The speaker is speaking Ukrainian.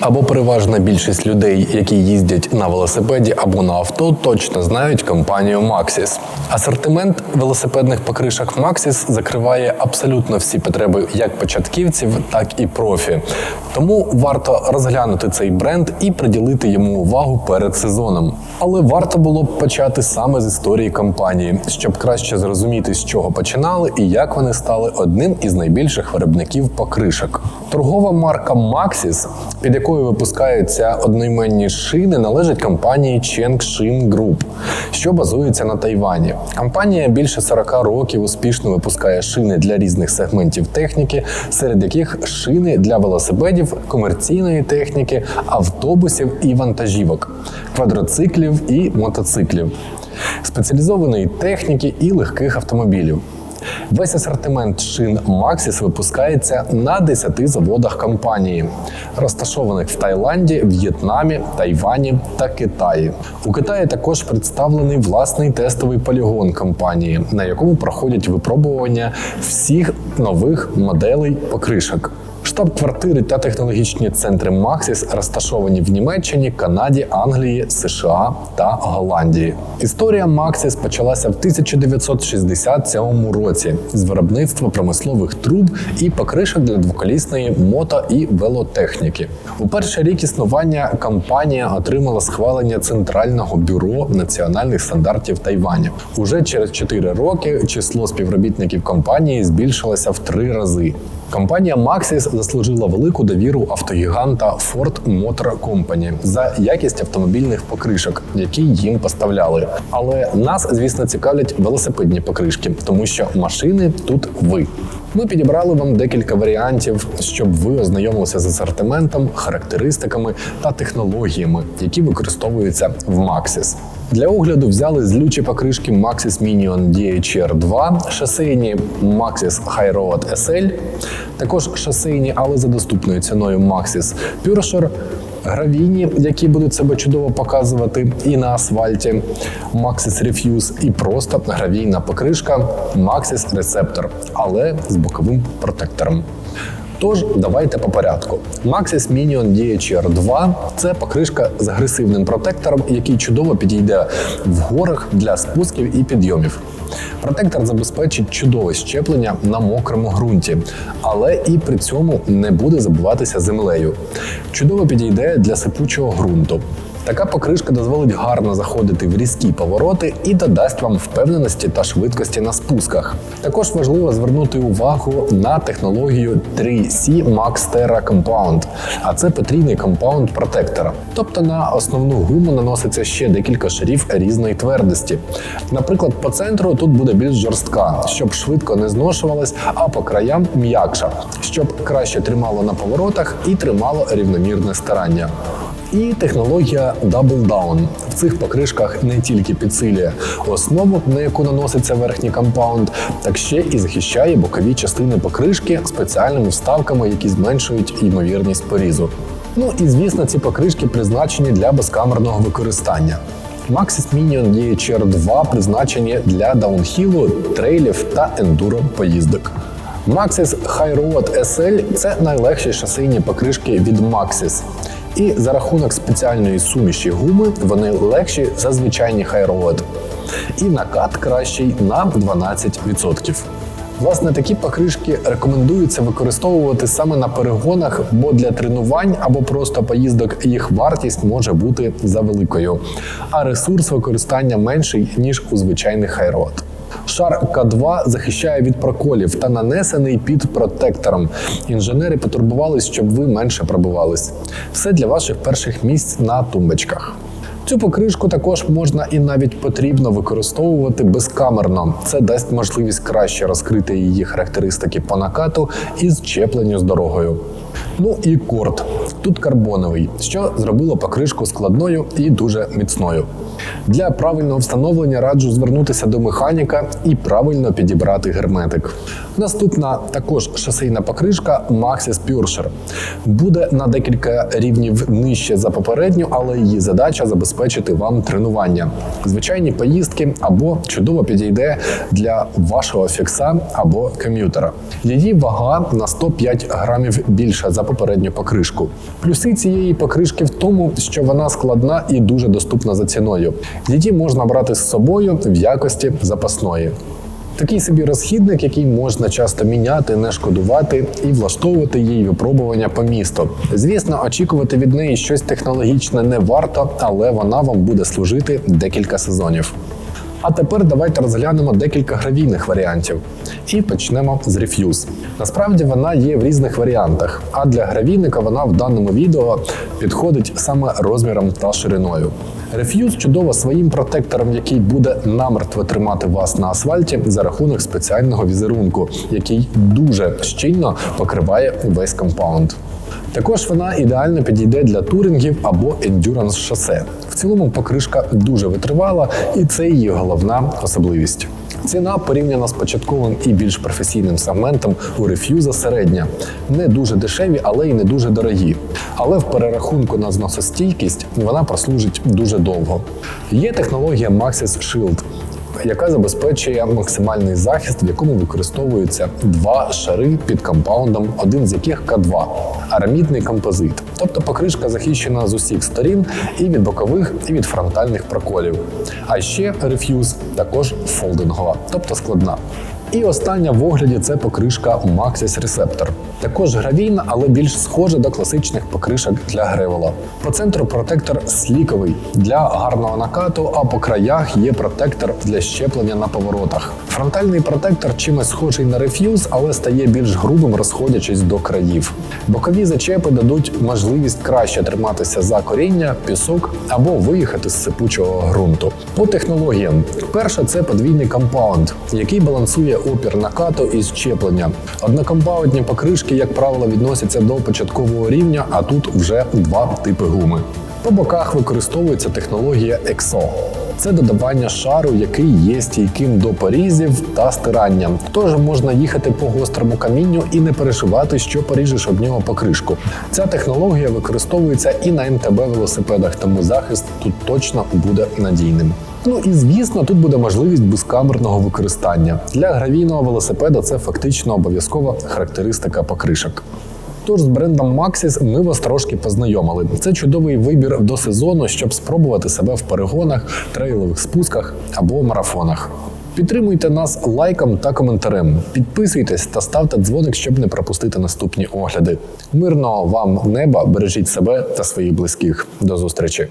Або переважна більшість людей, які їздять на велосипеді або на авто, точно знають компанію Maxis. Асортимент велосипедних покришок Maxis закриває абсолютно всі потреби як початківців, так і профі. Тому варто розглянути цей бренд і приділити йому увагу перед сезоном. Але варто було б почати саме з історії компанії, щоб краще зрозуміти, з чого починали і як вони стали одним із найбільших виробників покришок. Торгова марка Maxis, під якою випускаються одноіменні шини, належить компанії Chengxin Group, що базується на Тайвані. Компанія більше 40 років успішно випускає шини для різних сегментів техніки, серед яких шини для велосипедів, комерційної техніки, автобусів і вантажівок, квадроциклів і мотоциклів, спеціалізованої техніки і легких автомобілів. Весь асортимент шин Maxis випускається на 10 заводах компанії, розташованих в Таїланді, В'єтнамі, Тайвані та Китаї. У Китаї також представлений власний тестовий полігон компанії, на якому проходять випробування всіх нових моделей покришок. Штаб-квартири та технологічні центри Maxis розташовані в Німеччині, Канаді, Англії, США та Голландії. Історія Maxis почалася в 1967 році з виробництва промислових труб і покришок для двоколісної мото і велотехніки. У перший рік існування компанія отримала схвалення Центрального бюро національних стандартів Тайваня. Уже через 4 роки число співробітників компанії збільшилося в три рази. Компанія Maxis заслужила велику довіру автогіганта Ford Motor Company за якість автомобільних покришок, які їм поставляли. Але нас, звісно, цікавлять велосипедні покришки, тому що машини тут ви. Ми підібрали вам декілька варіантів, щоб ви ознайомилися з асортиментом, характеристиками та технологіями, які використовуються в Maxis. Для огляду взяли злючі покришки Maxis Minion DHR 2, шосейні Maxis High Road SL, також шосейні, але за доступною ціною Maxis Purser, гравійні, які будуть себе чудово показувати і на асфальті, Maxis Refuse, і просто гравійна покришка Maxis Receptor, але з боковим протектором. Тож давайте по порядку. Maxis Minion DHR 2 це покришка з агресивним протектором, який чудово підійде в горах для спусків і підйомів. Протектор забезпечить чудове щеплення на мокрому ґрунті, але і при цьому не буде забуватися землею. Чудово підійде для сипучого ґрунту. Така покришка дозволить гарно заходити в різкі повороти і додасть вам впевненості та швидкості на спусках. Також важливо звернути увагу на технологію 3C Max Terra Compound, а це потрійний компаунд протектора. Тобто на основну гуму наноситься ще декілька шарів різної твердості. Наприклад, по центру тут буде більш жорстка, щоб швидко не зношувалась, а по краям м'якша, щоб краще тримало на поворотах і тримало рівномірне старання. І технологія Double Down. В цих покришках не тільки підсилює основу, на яку наноситься верхній компаунд, так ще і захищає бокові частини покришки спеціальними вставками, які зменшують ймовірність порізу. Ну і звісно, ці покришки призначені для безкамерного використання. Maxis Minion DHR 2 призначені для даунхілу, трейлів та ендуро поїздок. Maxis High SL – це найлегші шосейні покришки від Maxis. І за рахунок спеціальної суміші гуми вони легші за звичайні хайроуд. І накат кращий на 12%. Власне, такі покришки рекомендується використовувати саме на перегонах, бо для тренувань або просто поїздок їх вартість може бути завеликою, а ресурс використання менший ніж у звичайних хайрод. Шар К2 захищає від проколів та нанесений під протектором. Інженери потурбувались, щоб ви менше пробивались. Все для ваших перших місць на тумбочках. Цю покришку також можна і навіть потрібно використовувати безкамерно. Це дасть можливість краще розкрити її характеристики по накату і зчепленню з дорогою. Ну і корд. Тут карбоновий, що зробило покришку складною і дуже міцною. Для правильного встановлення раджу звернутися до механіка і правильно підібрати герметик. Наступна також шосейна покришка Maxis Purser. Буде на декілька рівнів нижче за попередню, але її задача забезпечити вам тренування. Звичайні поїздки або чудово підійде для вашого фікса або ком'ютера. Її вага на 105 грамів більше більша за попередню покришку. Плюси цієї покришки в тому, що вона складна і дуже доступна за ціною. Її можна брати з собою в якості запасної. Такий собі розхідник, який можна часто міняти, не шкодувати і влаштовувати її випробування по місту. Звісно, очікувати від неї щось технологічне не варто, але вона вам буде служити декілька сезонів. А тепер давайте розглянемо декілька гравійних варіантів. І почнемо з Refuse. Насправді вона є в різних варіантах, а для гравійника вона в даному відео підходить саме розміром та шириною. Refuse чудово своїм протектором, який буде намертво тримати вас на асфальті за рахунок спеціального візерунку, який дуже щільно покриває весь компаунд. Також вона ідеально підійде для турингів або ендюранс шосе. В цілому покришка дуже витривала, і це її головна особливість. Ціна порівняно з початковим і більш професійним сегментом у реф'юза середня. Не дуже дешеві, але й не дуже дорогі. Але в перерахунку на зносостійкість вона прослужить дуже довго. Є технологія Maxis Shield, яка забезпечує максимальний захист, в якому використовуються два шари під компаундом, один з яких К2 арамідний композит. Тобто покришка захищена з усіх сторін і від бокових, і від фронтальних проколів. А ще реф'юз також фолдингова, тобто складна. І остання в огляді це покришка Maxis Receptor. Також гравійна, але більш схожа до класичних покришок для гревела. По центру протектор сліковий для гарного накату, а по краях є протектор для щеплення на поворотах. Фронтальний протектор чимось схожий на реф'юз, але стає більш грубим, розходячись до країв. Бокові зачепи дадуть можливість краще триматися за коріння, пісок або виїхати з сипучого ґрунту. По технологіям, перше це подвійний компаунд, який балансує опір накату і щеплення. Однокомпаундні покришки, як правило, відносяться до початкового рівня, а тут вже два типи гуми. По боках використовується технологія EXO. Це додавання шару, який є стійким до порізів та стирання. Тож можна їхати по гострому камінню і не переживати, що поріжеш об нього покришку. Ця технологія використовується і на МТБ велосипедах, тому захист тут точно буде надійним. Ну і звісно, тут буде можливість безкамерного використання. Для гравійного велосипеда це фактично обов'язкова характеристика покришок. Тож з брендом Maxis ми вас трошки познайомили. Це чудовий вибір до сезону, щоб спробувати себе в перегонах, трейлових спусках або марафонах. Підтримуйте нас лайком та коментарем. Підписуйтесь та ставте дзвоник, щоб не пропустити наступні огляди. Мирного вам неба, бережіть себе та своїх близьких. До зустрічі!